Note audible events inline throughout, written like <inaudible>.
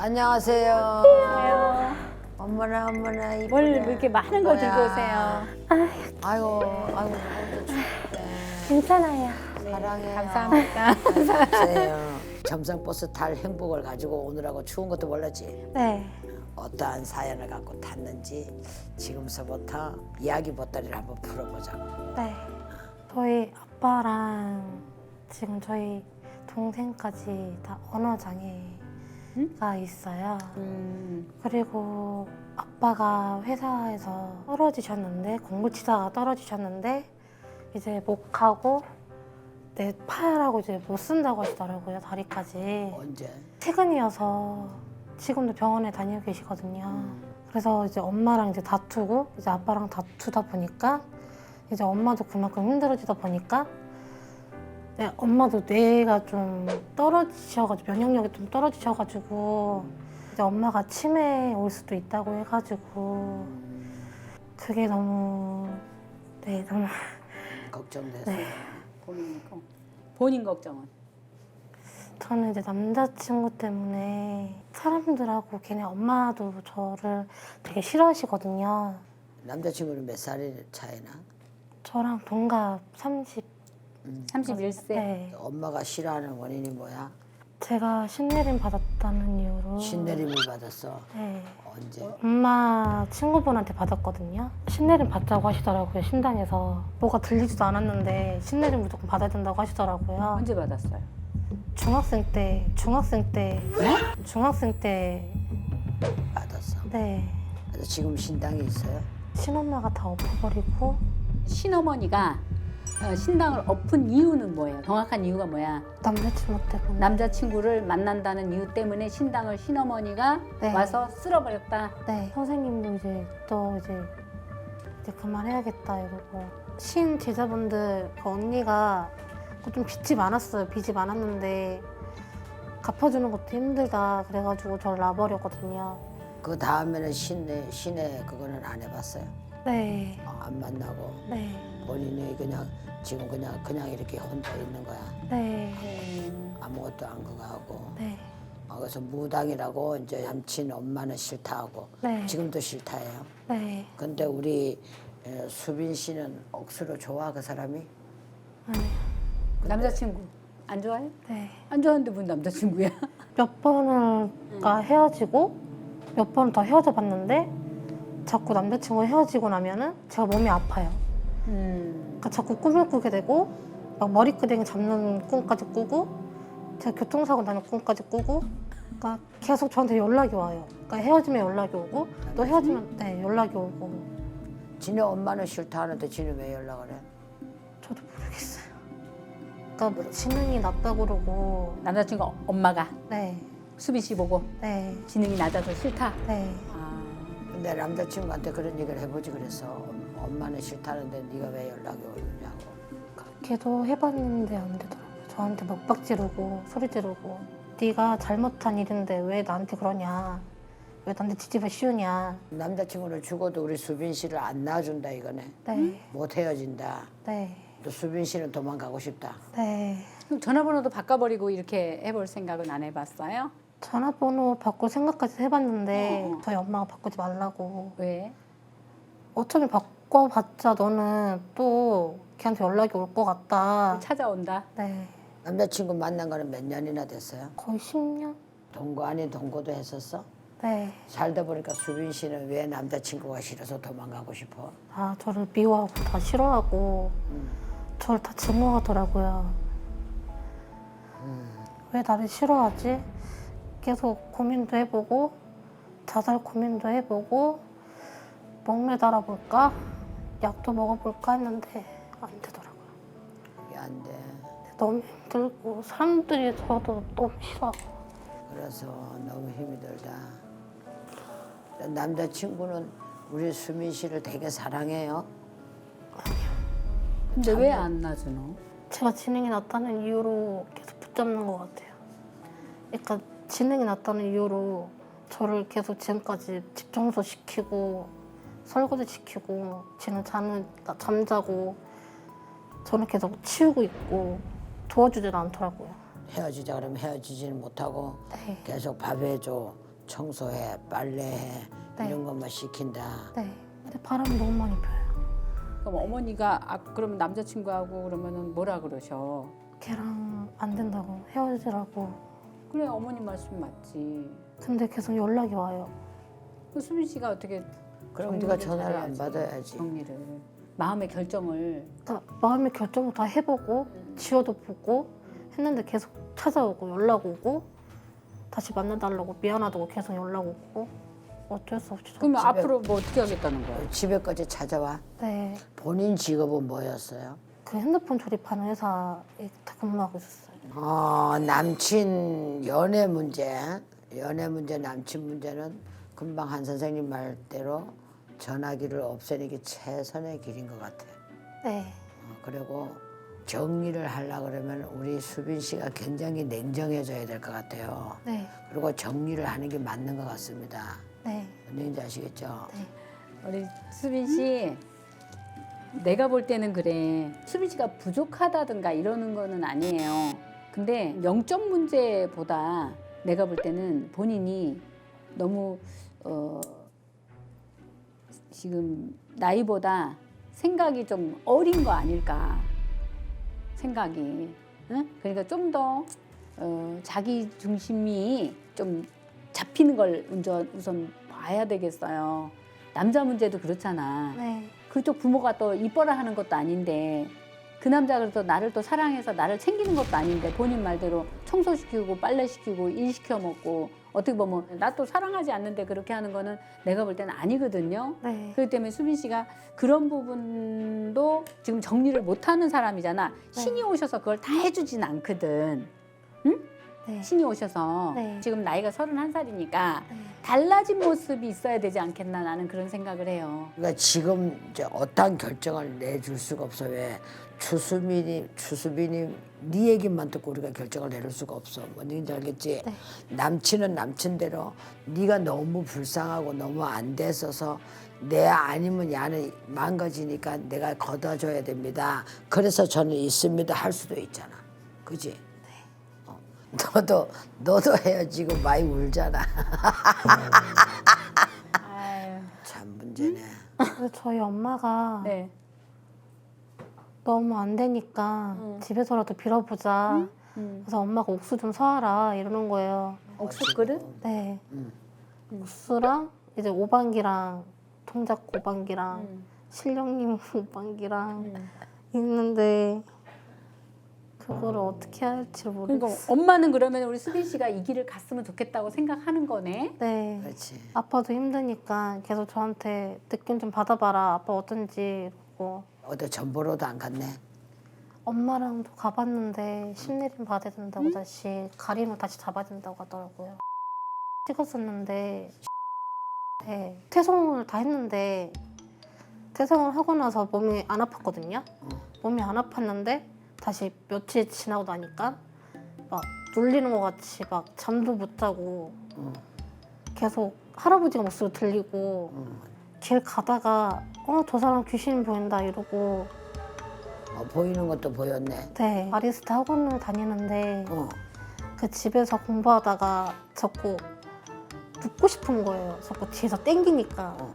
안녕하세요. 어머나 어머나 이쁘네. 뭘 이렇게 많은 거 들고 뭐야. 오세요. 아이고 아이고 춥네. 괜찮아요. 사랑해요. 감사합니다. 안녕하세요. <laughs> 점성버스 탈 행복을 가지고 오느라고 추운 것도 몰랐지. 네. 어떠한 사연을 갖고 탔는지 지금서부터 이야기 보따리를 한번 풀어보자고. 네. 저희 아빠랑 지금 저희 동생까지 다 언어 장애 가 있어요. 음, 그리고 아빠가 회사에서 떨어지셨는데 공부 치다가 떨어지셨는데 이제 못 가고 내 팔하고 이제 못 쓴다고 하시더라고요 다리까지 언제? 최근이어서 지금도 병원에 다니고 계시거든요. 그래서 이제 엄마랑 이제 다투고 이제 아빠랑 다투다 보니까 이제 엄마도 그만큼 힘들어지다 보니까 네, 엄마도 뇌가 좀 떨어지셔가지고 면역력이 좀 떨어지셔가지고 이제 엄마가 치매 올 수도 있다고 해가지고 그게 너무 네 너무 <laughs> 걱정돼서. 네. 본인 거. 본인 걱정은. 저는 이제 남자친구 때문에 사람들하고 걔네 엄마도 저를 되게 싫어하시거든요. 남자친구는 몇 살이 차이나? 저랑 동갑 30. 31세. 네. 엄마가 싫어하는 원인이 뭐야? 제가 신내림 받았다는 이유로. 신내림을 받았어. 네. 언제? 엄마 친구분한테 받았거든요. 신내림 받자고 하시더라고요, 신당에서. 뭐가 들리지도 않았는데 신내림 무조건 받아야 된다고 하시더라고요. 언제 받았어요? 중학생 때, 중학생 때, 중학생 때, 받았어. 네. 그래서 지금 신당이 있어요? 친엄마가 다 엎어버리고 신어머니가 어, 신당을 엎은 이유는 뭐예요? 정확한 이유가 뭐야? 남자친구 때문에. 남자친구를 만난다는 이유 때문에 신당을 신어머니가 네. 와서 쓸어버렸다. 네, 선생님도 이제 또 이제 이제 그만해야겠다 이러고 신 제자분들 그 언니가 그좀 빚이 많았어요. 빚이 많았는데 갚아주는 것도 힘들다 그래가지고 저를 놔버렸거든요. 그 다음에는 신의 신의 그거는 안 해봤어요. 네, 어, 안 만나고 네, 본인이 그냥 지금 그냥 그냥 이렇게 혼자 있는 거야. 네, 아무것도 안 그거 하고. 네, 어, 그래서 무당이라고 이제 남친 엄마는 싫다 하고 네, 지금도 싫다 해요. 네. 근데 우리 에, 수빈 씨는 억수로 좋아 그 사람이? 아니, 남자친구 안 좋아해? 네. 안 좋아하는데 무슨 남자친구야? <laughs> 몇 번을 가 헤어지고 몇번더 헤어져 봤는데 자꾸 남자친구 헤어지고 나면은 제가 몸이 아파요. 음, 그러니까 자꾸 꿈을 꾸게 되고 막 머리끄댕이 잡는 꿈까지 꾸고 제가 교통사고 나는 꿈까지 꾸고 그러니까 계속 저한테 연락이 와요. 그러니까 헤어지면 연락이 오고 또 헤어지면 네 연락이 오고 지네 엄마는 싫다 하는데 지네 왜 연락을 해? 저도 모르겠어요. 그러니까 뭐 지능이 낮다고 그러고 남자친구 엄마가 네, 수빈 씨 보고 네, 지능이 낮아서 싫다. 네. 아, 근데 남자친구한테 그런 얘기를 해보지 그랬어. 엄- 엄마는 싫다는데 네가 왜 연락이 오느냐고. 걔도 해봤는데 안 되더라고요. 저한테 먹박 지르고 소리 지르고 네가 잘못한 일인데 왜 나한테 그러냐? 왜 나한테 뒤집어 씌우냐? 남자친구를 죽어도 우리 수빈 씨를 안 놔준다 이거네. 네, 못 헤어진다. 네, 또 수빈 씨는 도망가고 싶다. 네. 그럼 전화번호도 바꿔버리고 이렇게 해볼 생각은 안 해봤어요? 전화번호 바꿀 생각까지 해봤는데 어. 저희 엄마가 바꾸지 말라고. 왜? 어차피 바 꿔봤자 너는 또 걔한테 연락이 올 것 같다. 찾아온다. 네, 남자친구 만난 거는 몇 년이나 됐어요? 거의 10년? 동거 아닌 동거도 했었어? 네. 살다 보니까 수빈 씨는 왜 남자친구가 싫어서 도망가고 싶어? 다 저를 미워하고 다 싫어하고 저를 다 증오하더라고요. 왜 나를 싫어하지? 계속 고민도 해보고 자살 고민도 해보고 목매달아 볼까? 약도 먹어볼까 했는데 안 되더라고요. 이게 안 돼. 너무 힘들고 사람들이 저도 너무 싫어하고 그래서 너무 힘이 들다. 남자친구는 우리 수민 씨를 되게 사랑해요. 근데 왜 안 놔주노? 제가 지능이 낮다는 이유로 계속 붙잡는 것 같아요. 그러니까 지능이 낮다는 이유로 저를 계속 지금까지 집 청소 시키고 설거지 시키고 자는 그러니까 잠자고 저는 계속 치우고 있고 도와주질 않더라고요. 헤어지자 그러면 헤어지지는 못하고 네, 계속 밥 해줘, 청소해, 빨래해 네. 이런 것만 시킨다. 네. 근데 바람이 너무 많이 펴요. 그럼 어머니가 아 그러면 남자친구하고 그러면은 뭐라 그러셔? 걔랑 안 된다고 헤어지라고. 그래 어머니 말씀 맞지. 근데 계속 연락이 와요. 그 수빈 씨가 어떻게 그럼 네가 전화를 안 잘해야지. 받아야지. 정리를 마음의 결정을 그러니까 마음의 결정을 다 해보고 지워도 보고 했는데 계속 찾아오고 연락 오고 다시 만나달라고 미안하다고 계속 연락 오고 어쩔 수 없이 그러면 집에- 앞으로 뭐 어떻게 하겠다는 거야? 집에까지 찾아와. 네. 본인 직업은 뭐였어요? 그 핸드폰 조립하는 회사에 다 근무하고 있었어요. 어, 남친 연애 문제, 연애 문제, 남친 문제는 금방 한 선생님 말대로 전화기를 없애는 게 최선의 길인 것 같아. 네. 어, 그리고 정리를 하려 그러면 우리 수빈 씨가 굉장히 냉정해져야 될 것 같아요. 네. 그리고 정리를 하는 게 맞는 것 같습니다. 네. 뭔 얘기인지 아시겠죠? 우리 수빈 씨 내가 볼 때는 그래 수빈 씨가 부족하다든가 이러는 거는 아니에요 근데 영적 문제보다 내가 볼 때는 본인이 너무 어 지금 나이보다 생각이 좀 어린 거 아닐까 생각이 응? 그러니까 좀더 어, 자기 중심이 좀 잡히는 걸 우선, 우선 봐야 되겠어요. 남자 문제도 그렇잖아. 네. 그쪽 부모가 또 이뻐라 하는 것도 아닌데 그 남자가 또 나를 또 사랑해서 나를 챙기는 것도 아닌데 본인 말대로 청소시키고 빨래시키고 일 시켜 먹고 어떻게 보면 나 또 사랑하지 않는데 그렇게 하는 거는 내가 볼 때는 아니거든요. 네. 그렇기 때문에 수빈 씨가 그런 부분도 지금 정리를 못하는 사람이잖아. 신이 오셔서 그걸 다 해주진 않거든. 네. 신이 오셔서 네. 지금 나이가 서른한 살이니까 네. 달라진 모습이 있어야 되지 않겠나 나는 그런 생각을 해요. 그러니까 지금 이제 어떠한 결정을 내줄 수가 없어 왜 추수빈이 추수빈이 네 얘기만 듣고 우리가 결정을 내릴 수가 없어 뭔 얘기인지 알겠지 네. 남친은 남친대로 네가 너무 불쌍하고 너무 안 됐어서 내 아니면 야는 망가지니까 내가 걷어줘야 됩니다 그래서 저는 있습니다 할 수도 있잖아 그지 어. 너도 너도 헤어지고 많이 울잖아 아유, 참 문제네 근데 저희 엄마가 네. 너무 안 되니까 집에서라도 빌어보자. 음. 그래서 엄마가 옥수 좀 사와라 이러는 거예요. 옥수 그릇? 네. 음. 옥수랑 이제 오방기랑 통작 오방기랑 음. 실령님 <laughs> 오방기랑 음. 있는데 그거를 어떻게 할지 모르겠어요. 그러니까 엄마는 그러면 우리 수빈 씨가 이 길을 갔으면 좋겠다고 생각하는 거네. 네. 그렇지 아빠도 힘드니까 계속 저한테 느낌 좀 받아봐라. 아빠 어떤지 이러고 어디 전보로도 안 갔네 엄마랑도 가봤는데 심내림 받아야 된다고 다시 가림을 다시 잡아야 된다고 하더라고요. 찍었었는데 네, 퇴송을 다 했는데 퇴송을 하고 나서 몸이 안 아팠거든요. 몸이 안 아팠는데 다시 며칠 지나고 나니까 막 눌리는 것 같이 막 잠도 못 자고 응. 계속 할아버지가 목소리 들리고 응. 길 가다가 어 저 사람 귀신 보인다 이러고 어, 보이는 것도 보였네. 네 바리스타 학원을 다니는데 어. 그 집에서 공부하다가 자꾸 눕고 싶은 거예요. 자꾸 뒤에서 땡기니까 어.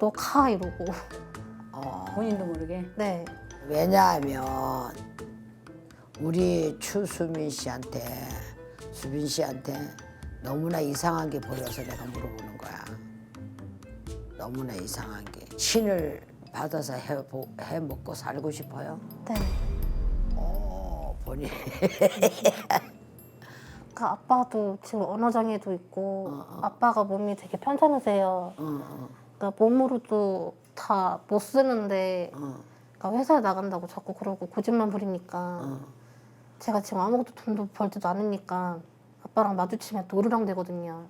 너 가 이러고 어. 본인도 모르게. 네 왜냐하면 우리 추수민 씨한테 수빈 씨한테 너무나 이상한 게 보여서 내가 물어보는 거야. 너무나 이상한 게 신을 받아서 해, 해 먹고 살고 싶어요. 네. 어, 본인 <laughs> 그 아빠도 지금 언어장애도 있고 어, 어. 아빠가 몸이 되게 편찮으세요. 어, 어, 그러니까 몸으로도 다 못 쓰는데 어, 그러니까 회사에 나간다고 자꾸 그러고 고집만 부리니까 어. 제가 지금 아무것도 돈도 벌지도 않으니까 아빠랑 마주치면 또 으르렁 되거든요.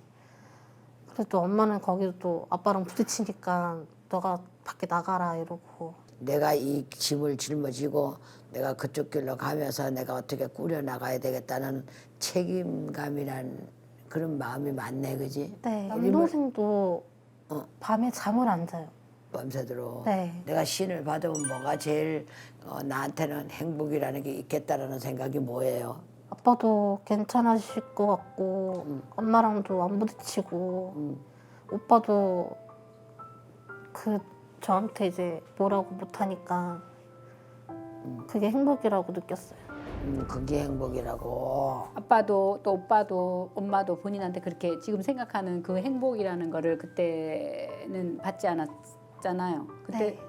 그래서 또 엄마는 거기서 또 아빠랑 부딪히니까 너가 밖에 나가라 이러고 내가 이 짐을 짊어지고 내가 그쪽 길로 가면서 내가 어떻게 꾸려 나가야 되겠다는 책임감이란 그런 마음이 많네, 그지? 네 남동생도 어. 밤에 잠을 안 자요. 밤새도록 네. 내가 신을 받으면 뭐가 제일 어, 나한테는 행복이라는 게 있겠다라는 생각이 뭐예요? 아빠도 괜찮으실 것 같고 음. 엄마랑도 안 부딪히고 음. 오빠도 그 저한테 이제 뭐라고 못하니까 그게 행복이라고 느꼈어요. 음, 그게 행복이라고. 아빠도 또 오빠도 엄마도 본인한테 그렇게 지금 생각하는 그 행복이라는 거를 그때는 받지 않았 잖아요. 그때 네.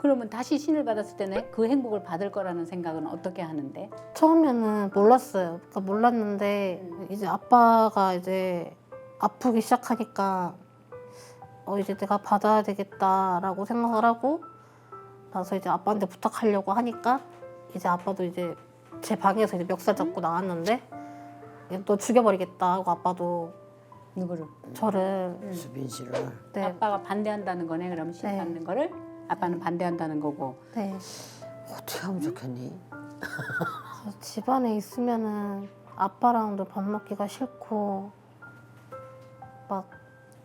그러면 다시 신을 받았을 때는 그 행복을 받을 거라는 생각은 어떻게 하는데? 처음에는 몰랐어요. 그러니까 몰랐는데 이제 아빠가 이제 아프기 시작하니까 어 이제 내가 받아야 되겠다라고 생각을 하고 나서 이제 아빠한테 부탁하려고 하니까 이제 아빠도 이제 제 방에서 이제 멱살 잡고 나왔는데 이제 너 죽여버리겠다 하고 아빠도 누구를? 저를 수빈 씨를. 네, 아빠가 반대한다는 거네. 그럼 신 네. 받는 거를 아빠는 반대한다는 거고. 네. 어떻게 하면 좋겠니? <laughs> 그래서 집안에 있으면은 아빠랑도 밥 먹기가 싫고 막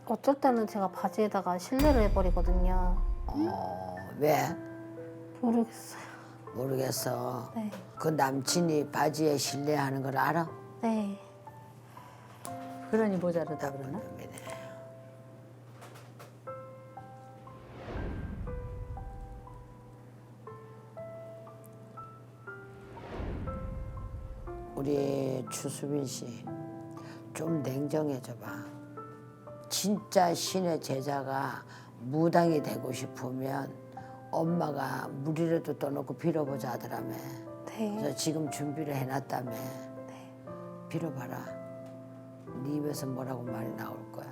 어쩔 때는 제가 바지에다가 실내를 해버리거든요. 어, 왜? 모르겠어요. 모르겠어. 네. 그 남친이 바지에 실내하는 걸 알아? 네. 그러니 모자르다 그러나? 우리 추수빈 씨 좀 냉정해져 봐. 진짜 신의 제자가 무당이 되고 싶으면 엄마가 물이라도 떠놓고 빌어보자 하더라며. 네. 그래서 지금 준비를 해놨다며. 빌어봐라. 네 입에서 뭐라고 말이 나올 거야.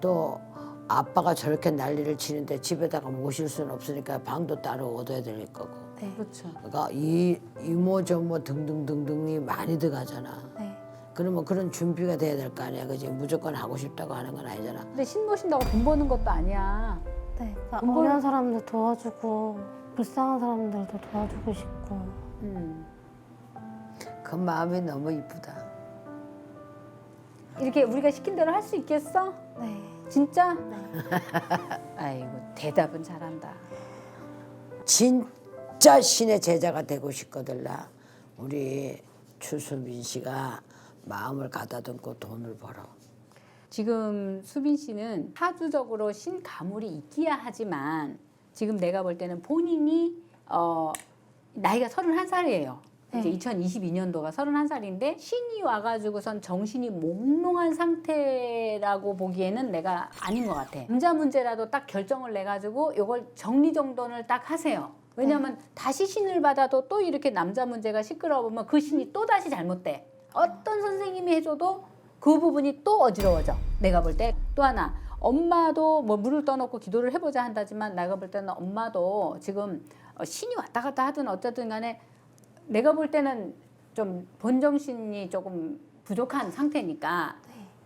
또 아빠가 저렇게 난리를 치는데 집에다가 모실 수는 없으니까 방도 따로 얻어야 될 거고. 네. 그렇죠. 그러니까 이 이모 저모 등등등등이 많이 들어가잖아. 네. 그러면 그런 준비가 돼야 될 거 아니야, 그지? 무조건 하고 싶다고 하는 건 아니잖아. 근데 신 모신다고 돈 버는 것도 아니야. 네. 그러니까 돈 벌- 어려운 사람들 도와주고 불쌍한 사람들도 도와주고 싶고 음. 그 마음이 너무 이쁘다. 이렇게 우리가 시킨 대로 할 수 있겠어? 네. 진짜? 네. <laughs> 아이고 대답은 잘한다. 진짜 신의 제자가 되고 싶거들라 우리 추수민 씨가 마음을 가다듬고 돈을 벌어. 지금 수빈 씨는 사주적으로 신 가물이 있기야 하지만 지금 내가 볼 때는 본인이 어 나이가 31살이에요. 이제 네. 2022년도가 31살인데 신이 와가지고선 정신이 몽롱한 상태라고 보기에는 내가 아닌 것 같아. 남자 문제라도 딱 결정을 내가지고 이걸 정리정돈을 딱 하세요. 왜냐면 다시 신을 받아도 또 이렇게 남자 문제가 시끄러우면 그 신이 또 다시 잘못돼. 어떤 선생님이 해줘도 그 부분이 또 어지러워져. 내가 볼 때 또 하나 엄마도 뭐 물을 떠놓고 기도를 해보자 한다지만 내가 볼 때는 엄마도 지금 어, 신이 왔다 갔다 하든 어쨌든 간에 내가 볼 때는 좀 본정신이 조금 부족한 상태니까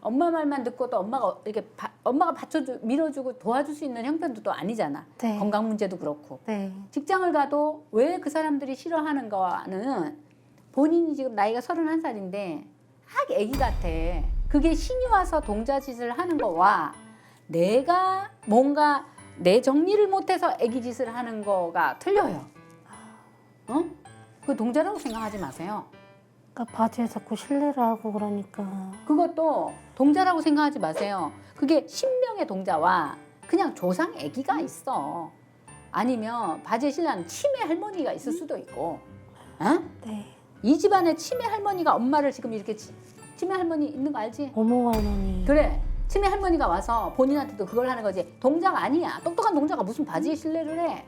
엄마 말만 듣고 또 엄마가 이렇게 바- 엄마가 받쳐주 밀어주고 도와줄 수 있는 형편도 또 아니잖아. 네. 건강 문제도 그렇고 네. 직장을 가도 왜 그 사람들이 싫어하는 거는 본인이 지금 나이가 31살인데 막 애기 같아. 그게 신이 와서 동자짓을 하는 거와 내가 뭔가 내 정리를 못해서 애기 짓을 하는 거가 틀려요. 어? 그 동자라고 생각하지 마세요. 그러니까 바지에 자꾸 실내를 하고 그러니까 그것도 동자라고 생각하지 마세요. 그게 신명의 동자와 그냥 조상 아기가 있어. 아니면 바지에 신랑 치매 할머니가 있을 수도 있고. 어? 네. 이 집안에 치매 할머니가 엄마를 지금 이렇게 치, 치매 할머니 있는 거 알지? 어머 할머니 그래. 치매 할머니가 와서 본인한테도 그걸 하는 거지. 동자가 아니야. 똑똑한 동자가 무슨 바지에 실내를 해.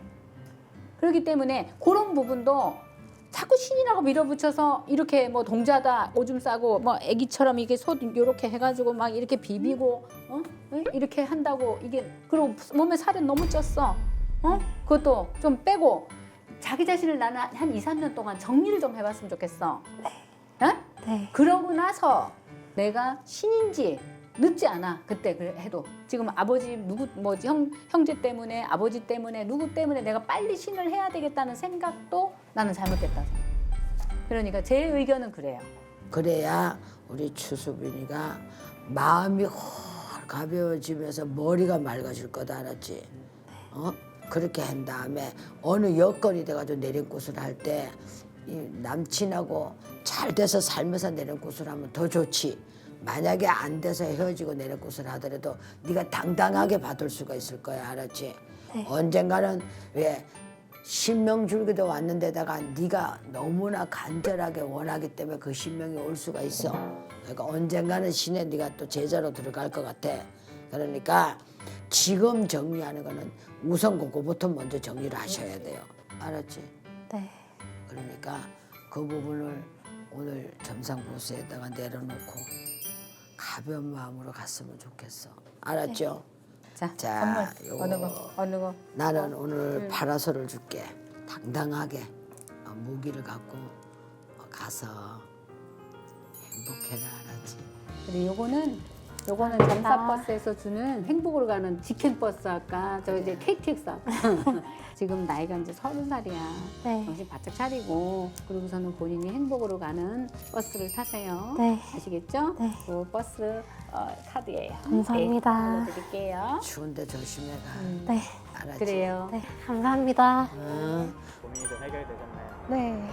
그렇기 때문에 그런 부분도 자꾸 신이라고 밀어붙여서 이렇게 뭐 동자다 오줌 싸고 뭐 애기처럼 이게 손 이렇게 해가지고 막 이렇게 비비고 어 응? 이렇게 한다고 이게 그리고 몸에 살은 너무 쪘어 어 그것도 좀 빼고 자기 자신을 나는 한 2, 3년 동안 정리를 좀 해봤으면 좋겠어 어? 네. 그러고 나서 내가 신인지 늦지 않아 그때 그래 해도 지금 아버지 누구 뭐형 형제 때문에 아버지 때문에 누구 때문에 내가 빨리 신을 해야 되겠다는 생각도 나는 잘못됐다. 그러니까 제 의견은 그래요 그래야 우리 추수빈이가 마음이 훨 가벼워지면서 머리가 맑아질 거다 알았지? 어? 그렇게 한 다음에 어느 여건이 돼가지고 내린 곳을 할때이 남친하고 잘 돼서 살면서 내는 꽃을 하면 더 좋지. 만약에 안 돼서 헤어지고 내는 꽃을 하더라도 네가 당당하게 받을 수가 있을 거야, 알았지? 언젠가는 왜 신명 줄기도 왔는데다가 네가 너무나 간절하게 원하기 때문에 그 신명이 올 수가 있어. 그러니까 언젠가는 신에 네가 또 제자로 들어갈 것 같아. 그러니까 지금 정리하는 거는 우선 그거부터 먼저 정리를 하셔야 돼요. 알았지? 네. 그러니까 그 부분을 오늘 점상보수에다가 내려놓고 가벼운 마음으로 갔으면 좋겠어. 알았죠? 자, 자, 선물 요거. 어느 거 어느 거 나는 오늘 파라솔을 줄게. 당당하게 어, 무기를 갖고 어, 가서 행복해라 알았지? 그리고 요거는 요거는 점사버스에서 주는 행복으로 가는 직행버스 아까 저 이제 KTX 아까 <laughs> 지금 나이가 이제 서른 살이야 네. 정신 바짝 차리고 그러고서는 본인이 행복으로 가는 버스를 타세요 네. 아시겠죠? 네. 그 버스 어, 카드예요 감사합니다. 네, 드릴게요 추운데 조심해라. 네. 알았지? 그래요 네. 감사합니다. 응. 고민이 좀 해결되셨나요? 네.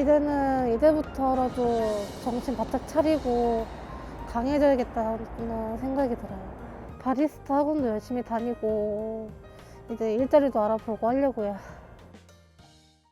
이제는 이제부터라도 정신 바짝 차리고 강해져야겠다는 생각이 들어요. 바리스타 학원도 열심히 다니고 이제 일자리도 알아보고 하려고요.